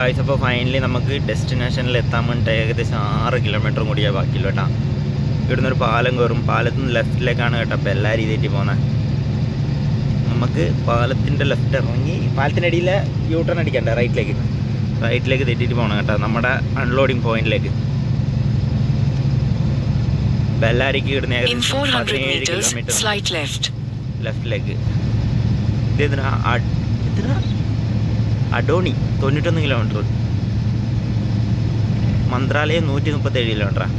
Guys അപ്പോൾ finally നമുക്ക് ഡെസ്റ്റിനേഷനിൽ എത്താൻ വേണ്ടിയിട്ട് ഏകദേശം ആറ് കിലോമീറ്ററും കൂടിയാണ് ബാക്കിയുള്ളൂ കേട്ടോ. ഇവിടുന്ന് ഒരു പാലം കയറും പാലത്തിൽ നിന്ന് ലെഫ്റ്റിലേക്കാണ് കേട്ടോ അപ്പോൾ എല്ലാ രീതിയിൽ പോകുന്നത് നമുക്ക് പാലത്തിന്റെ ലെഫ്റ്റ് ഇറങ്ങി പാലത്തിന്റെ അടിയിൽ യൂ ടേൺ അടിക്കണ്ട? റൈറ്റിലേക്ക് റൈറ്റിലേക്ക് തെറ്റിയിട്ട് പോകണം കേട്ടോ. നമ്മുടെ അൺലോഡിങ് പോയിന്റിലേക്ക് ബെല്ലാരിക്ക് ഇടുന്ന ഏകദേശം 400 പതിനേഴ് meters, കിലോമീറ്റർ slight left. ലെഫ്റ്റിലേക്ക് ഇത് ഇതിനാ ഇതിനാ അഡോണി തൊണ്ണൂറ്റൊന്ന് കിലോമീറ്റർ മന്ത്രാലയം നൂറ്റി മുപ്പത്തേഴ് കിലോമീറ്ററാണ്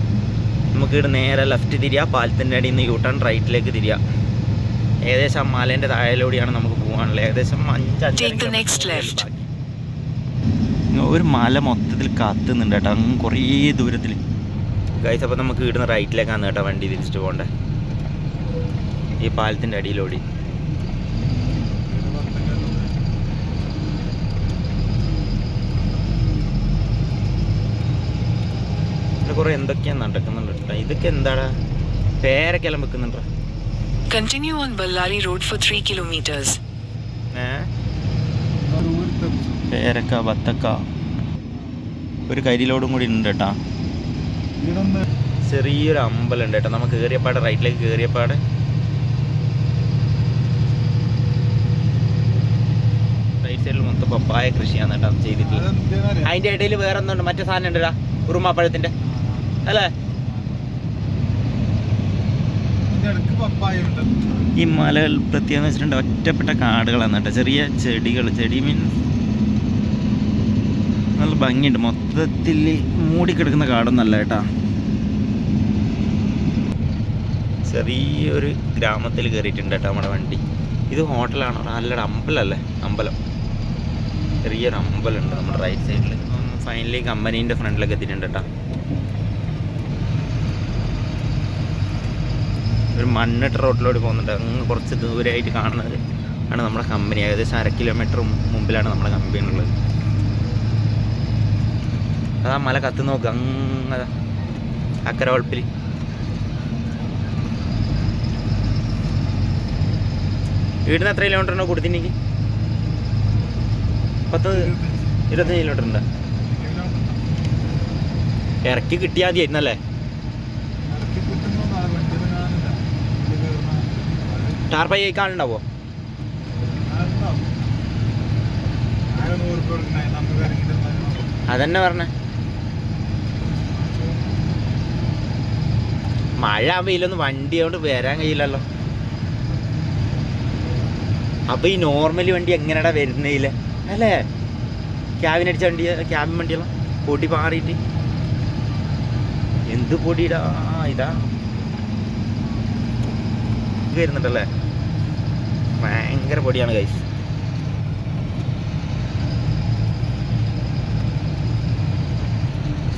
നമുക്ക് ഇവിടെ നേരെ ലെഫ്റ്റ് തിരിയാ. പാലത്തിന്റെ അടിയിൽ നിന്ന് യൂട്ടേൺ റൈറ്റിലേക്ക് തിരിയാ. ഏകദേശം മലേന്റെ താഴെയിലൂടെയാണ് നമുക്ക് പോകാനുള്ളത്. ഏകദേശം അഞ്ച്. ഒരു മല മൊത്തത്തിൽ കത്തുന്നുണ്ട് കേട്ടോ. അങ്ങ് കുറേ ദൂരത്തിൽ. ഗൈസ് അപ്പോൾ നമുക്ക് ഇവിടുന്ന് റൈറ്റിലേക്കാണ് കേട്ടോ വണ്ടി തിരിച്ചിട്ട് പോകേണ്ടത് ഈ പാലത്തിന്റെ അടിയിലോടി. ഇവിടെ കുറെ എന്തൊക്കെയാ നടക്കുന്നുണ്ട് കേട്ടോ ഇതൊക്കെ എന്താടാ പേരക്കെല്ലാം വെക്കുന്നുണ്ടോ? Continue on Ballari Road for 3 kilometers. ഏ? പേരക്ക വത്തക്ക. ഒരു കരിയിലോടും കൂടി ഉണ്ട് കേട്ടാ ചെറിയൊരു അമ്പലം ഉണ്ട് കേട്ടോ നമുക്ക് കയറിയപ്പാട് റൈറ്റിലേക്ക് കയറിയപ്പാട് റൈറ്റ് സൈഡിൽ മൊത്തം പപ്പായ കൃഷിയാണ് കേട്ടോ ചെയ്തിട്ടുള്ളത്. അതിന്റെ ഇടയിൽ വേറെ ഒന്നുണ്ട് മറ്റേ സാധനം ഉണ്ടടാ ഉറുമാപ്പഴത്തിന്റെ അല്ലേ? ഈ മലകൾ പ്രത്യേകം വെച്ചിട്ടുണ്ട്. ഒറ്റപ്പെട്ട കാടുകളാണ് കേട്ടോ. ചെറിയ ചെടികൾ ചെടി മീൻസ് നല്ല ഭംഗിയുണ്ട്. മൊത്തത്തിൽ മൂടിക്കിടക്കുന്ന കാടൊന്നല്ല കേട്ടാ. ചെറിയൊരു ഗ്രാമത്തിൽ കയറിയിട്ടുണ്ട് കേട്ടോ നമ്മുടെ വണ്ടി. ഇത് ഹോട്ടലാണോ? നല്ലൊരു അമ്പലല്ലേ? അമ്പലം. ചെറിയൊരു അമ്പലമുണ്ട് നമ്മുടെ റൈറ്റ് സൈഡിൽ ഫൈനലി കമ്പനീന്റെ ഫ്രണ്ടിലൊക്കെ എത്തിയിട്ടുണ്ട് കേട്ടോ. ഒരു മണ്ണിട്ട റോഡിലൂടെ പോകുന്നുണ്ട്. അങ്ങ് കുറച്ച് ദൂരമായിട്ട് കാണുന്നത് ആണ് നമ്മുടെ കമ്പനി ഏകദേശം അര കിലോമീറ്റർ മുമ്പിലാണ് നമ്മുടെ കമ്പനി ഉള്ളത്. അതാ മല കത്ത് നോക്ക്. അങ്ങ് അക്കര വളപ്പിൽ വീടിന് എത്ര കിലോമീറ്റർ ഉണ്ടോ കൊടുത്തിനെങ്കിൽ പത്ത് ഇരുപത്തഞ്ച് കിലോമീറ്റർ ഉണ്ട്? ഇറക്കി കിട്ടിയാൽ മതിയായിരുന്നല്ലേ? ടാർപ്പൈ കാണുണ്ടാവോ അതന്നെ പറഞ്ഞേ. മഴ വെയിലൊന്നും വണ്ടി കൊണ്ട് വരാൻ കഴിയില്ലല്ലോ. അപ്പൊ ഈ നോർമലി വണ്ടി എങ്ങനെയാടാ വരുന്നില്ല അല്ലേ? ക്യാബിനടിച്ച വണ്ടി ക്യാബിൻ വണ്ടിയെല്ലാം പൊടി പാറിയിട്ട്. എന്ത് പൊടിയിടാ ഇത്. വരുന്നുണ്ടല്ലേ? ഭയങ്കര പൊടിയാണ് കൈസ്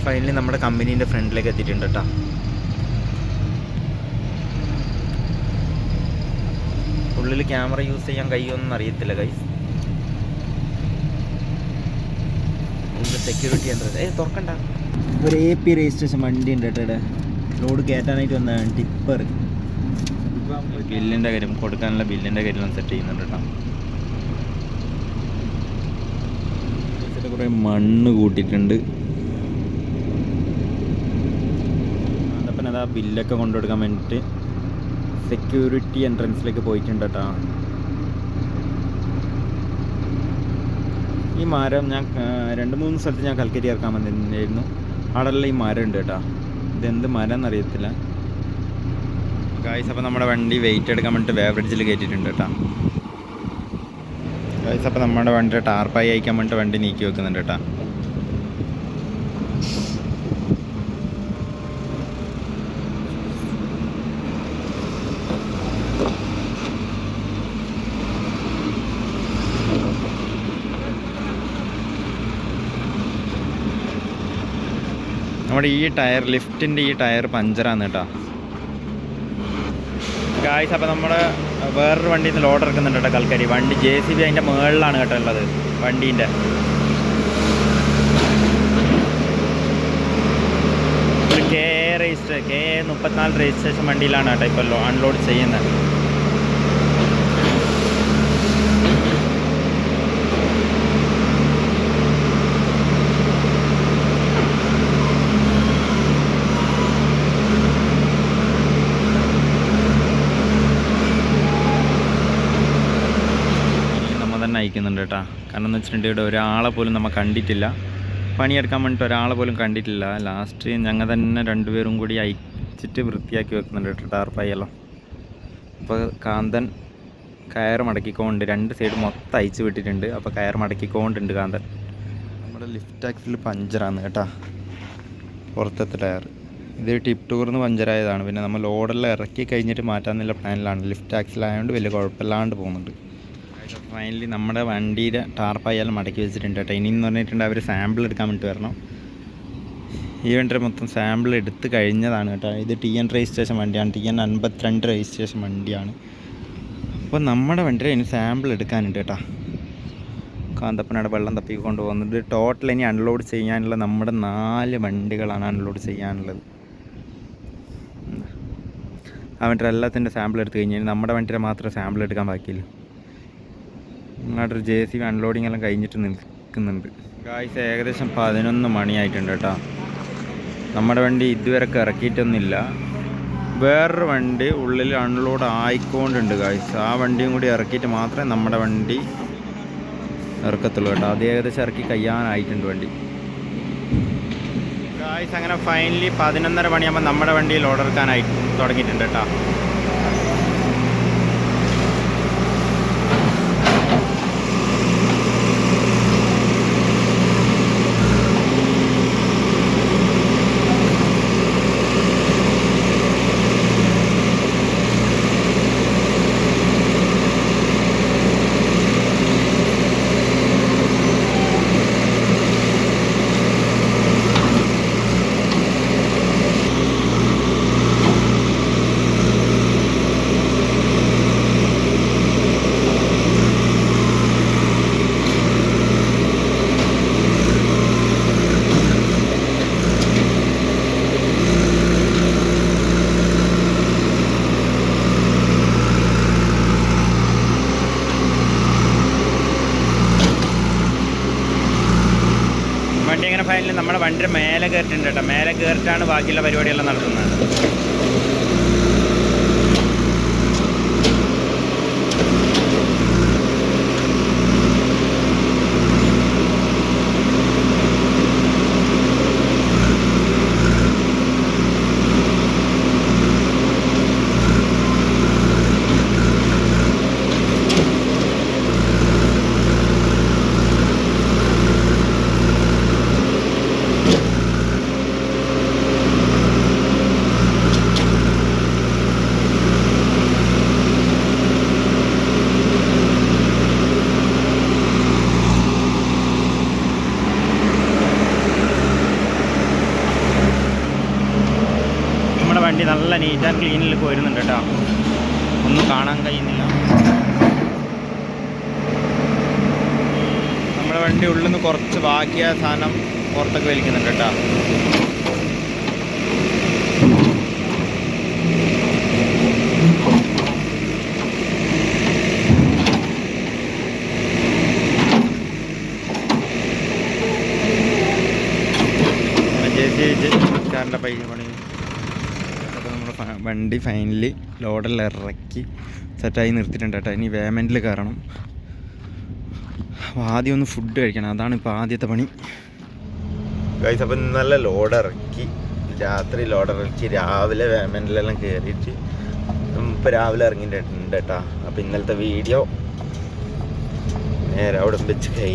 ഫൈനലി നമ്മുടെ കമ്പനീന്റെ ഫ്രണ്ടിലേക്ക് എത്തിയിട്ടുണ്ട് കേട്ടോ ഉള്ളിൽ ക്യാമറ യൂസ് ചെയ്യാൻ കഴിയുമെന്ന് അറിയത്തില്ല ഉള്ളിൽ സെക്യൂരിറ്റി യന്ത്രം ഏ തുറക്കണ്ട. ഒരു എ പി രജിസ്ട്രേഷൻ വണ്ടി ഉണ്ട് കേട്ടോ ലോഡ് കയറ്റാനായിട്ട് വന്നതാണ്. ടിപ്പർ ബില്ലിന്റെ കാര്യം കൊടുക്കാനുള്ള ബില്ലിന്റെ കാര്യം സെറ്റ് ചെയ്യുന്നുണ്ട് കേട്ടോ. കുറേ മണ്ണ് കൂട്ടിയിട്ടുണ്ട്. അതപ്പം അതാ ബില്ലൊക്കെ കൊണ്ടുകൊടുക്കാൻ വേണ്ടിയിട്ട് സെക്യൂരിറ്റി എൻട്രൻസിലേക്ക് പോയിട്ടുണ്ട് കേട്ടോ. ഈ മരം ഞാൻ രണ്ട് മൂന്ന് സ്ഥലത്ത് ഞാൻ കൽക്കരി ഇറക്കാൻ വന്നിട്ടുണ്ടായിരുന്നു അവിടെയുള്ള ഈ മരം ഉണ്ട് കേട്ടോ. ഇതെന്ത് മരം എന്നറിയത്തില്ല. ഗായ്സ് അപ്പോൾ നമ്മുടെ വണ്ടി വെയിറ്റ് എടുക്കാൻ വേണ്ടിയിട്ട് വേവറേജിൽ കയറ്റിയിട്ടുണ്ട് കേട്ടോ. ഗായ്സ് അപ്പോൾ നമ്മുടെ വണ്ടി ടാർപ്പായി അയക്കാൻ വേണ്ടിയിട്ട് വണ്ടി നീക്കി വെക്കുന്നുണ്ട് കേട്ടോ. നമ്മുടെ ഈ ടയർ ലിഫ്റ്റിന്റെ ഈ ടയർ പഞ്ചറാണ് കേട്ടോ. ഗായ്സ് അപ്പോൾ നമ്മൾ വേറൊരു വണ്ടിയിൽ നിന്ന് ലോഡ് ഇറക്കുന്നുണ്ട് കേട്ടോ കൽക്കരി. വണ്ടി ജെ സി ബി അതിന്റെ മുകളിലാണ് കേട്ടോ ഉള്ളത് വണ്ടീന്റെ K A register K A മുപ്പത്തിനാല് രജിസ്ട്രേഷൻ വണ്ടിയിലാണ് കേട്ടോ ഇപ്പോൾ അൺലോഡ് ചെയ്യുന്നത്. ഇരിക്കുന്നുണ്ട് കേട്ടോ. കാരണം എന്ന് വെച്ചിട്ടുണ്ടെങ്കിൽ ഇവിടെ ഒരാളെ പോലും നമ്മൾ കണ്ടിട്ടില്ല. പണിയെടുക്കാൻ വേണ്ടിയിട്ട് ഒരാളെ പോലും കണ്ടിട്ടില്ല. ലാസ്റ്റ് ഞങ്ങൾ തന്നെ രണ്ടുപേരും കൂടി അയച്ചിട്ട് വൃത്തിയാക്കി വെക്കുന്നുണ്ട് കേട്ടോ ടാർപ്പായെല്ലാം അപ്പോൾ കാന്തൻ കയർ മടക്കിക്കൊണ്ട് രണ്ട് സൈഡ് മൊത്തം അയച്ചു വിട്ടിട്ടുണ്ട്. അപ്പോൾ കയർ മടക്കിക്കൊണ്ടുണ്ട് കാന്തൻ. നമ്മുടെ ലിഫ്റ്റ് ആക്സിൽ പഞ്ചറാണ് കേട്ടോ. പുറത്തത്തെ ടയർ. ഇത് ടിപ്പ് ടൂറിന്ന് പഞ്ചറായതാണ്. പിന്നെ നമ്മൾ ലോഡെല്ലാം ഇറക്കി കഴിഞ്ഞിട്ട് മാറ്റാമെന്നുള്ള പ്ലാനിലാണ് ലിഫ്റ്റ് ആക്സിലായതുകൊണ്ട് വലിയ കുഴപ്പമില്ലാണ്ട് പോകുന്നുണ്ട്. ഫൈനലി നമ്മുടെ വണ്ടിയുടെ ടാർപ്പായെല്ലാം മടക്കി വെച്ചിട്ടുണ്ട് കേട്ടോ. ഇനി എന്ന് പറഞ്ഞിട്ടുണ്ട് അവർ സാമ്പിൾ എടുക്കാൻ വേണ്ടി വരണം. ഈ വണ്ടി മൊത്തം സാമ്പിൾ എടുത്ത് കഴിഞ്ഞതാണ് കേട്ടോ. ഇത് ടി എൻ രജിസ്ട്രേഷൻ വണ്ടിയാണ്. ടി എൻ അൻപത്തിരണ്ട് രജിസ്ട്രേഷൻ വണ്ടിയാണ്. അപ്പോൾ നമ്മുടെ വണ്ടിയിൽ ഇനി സാമ്പിൾ എടുക്കാനുണ്ട് കേട്ടോ. കാന്തപ്പനയുടെ വെള്ളം തപ്പി കൊണ്ടുപോകുന്നത് ടോട്ടൽ ഇനി അൺലോഡ് ചെയ്യാനുള്ള നമ്മുടെ നാല് വണ്ടികളാണ് അൺലോഡ് ചെയ്യാനുള്ളത്. അവന്റെ എല്ലാത്തിന്റെ സാമ്പിൾ എടുത്ത് കഴിഞ്ഞാൽ നമ്മുടെ വണ്ടിയുടെ മാത്രം സാമ്പിൾ എടുക്കാൻ ബാക്കിയുള്ളൂ. ഇങ്ങോട്ടൊരു ജെ സി അൺലോഡിങ് എല്ലാം കഴിഞ്ഞിട്ട് നിൽക്കുന്നുണ്ട്. ഗായ്സ് ഏകദേശം പതിനൊന്ന് മണിയായിട്ടുണ്ട് കേട്ടോ. നമ്മുടെ വണ്ടി ഇതുവരെ ഇറക്കിയിട്ടൊന്നുമില്ല വേറൊരു വണ്ടി ഉള്ളിൽ അൺലോഡ് ആയിക്കൊണ്ടുണ്ട് ഗായ്സ് ആ വണ്ടിയും കൂടി ഇറക്കിയിട്ട് മാത്രമേ നമ്മുടെ വണ്ടി ഇറക്കത്തുള്ളൂ കേട്ടോ. അത് ഏകദേശം ഇറക്കി കഴിയാനായിട്ടുണ്ട് വണ്ടി. ഗായ്സ് അങ്ങനെ ഫൈനലി പതിനൊന്നര മണിയാകുമ്പോൾ നമ്മുടെ വണ്ടിയിൽ ഓർഡർ എടുക്കാനായിട്ട് തുടങ്ങിയിട്ടുണ്ട് കേട്ടോ. വണ്ടി അങ്ങനെ ഫൈനലി നമ്മുടെ വണ്ടിയുടെ മേലെ കയറിയിട്ടുണ്ട് കേട്ടോ. മേലെ കയറിയിട്ടാണ് ബാക്കിയുള്ള പരിപാടിയെല്ലാം നടത്തുന്നത് നമ്മുടെ വണ്ടി നല്ല ക്ലീനിൽ പോയിരുന്നുണ്ട് കേട്ടോ. ഒന്നും കാണാൻ കഴിയുന്നില്ല. നമ്മുടെ വണ്ടി ഉള്ളിൽ നിന്ന് കുറച്ച് ബാക്കിയ സാധനം പുറത്തൊക്കെ വലിക്കുന്നുണ്ട് കേട്ടോ. ജെ സി കാറിന്റെ പൈസ പണി. വണ്ടി ഫൈനലി ലോഡെല്ലാം ഇറക്കി സെറ്റായി നിർത്തിയിട്ടുണ്ട് കേട്ടോ. ഇനി വേമെന്റിൽ കയറണം. അപ്പോൾ ആദ്യം ഒന്ന് ഫുഡ് കഴിക്കണം. അതാണ് ഇപ്പോൾ ആദ്യത്തെ പണി. ഗൈസ് അപ്പം നല്ല ലോഡ് ഇറക്കി. രാത്രി ലോഡ് ഇറക്കി. രാവിലെ വേമെന്റിലെല്ലാം കയറിയിട്ട് ഇപ്പോൾ രാവിലെ ഇറങ്ങിയിട്ടുണ്ട് കേട്ടോ. അപ്പോൾ ഇന്നലത്തെ വീഡിയോ നേരെ അവിടെ വെച്ച് കൈ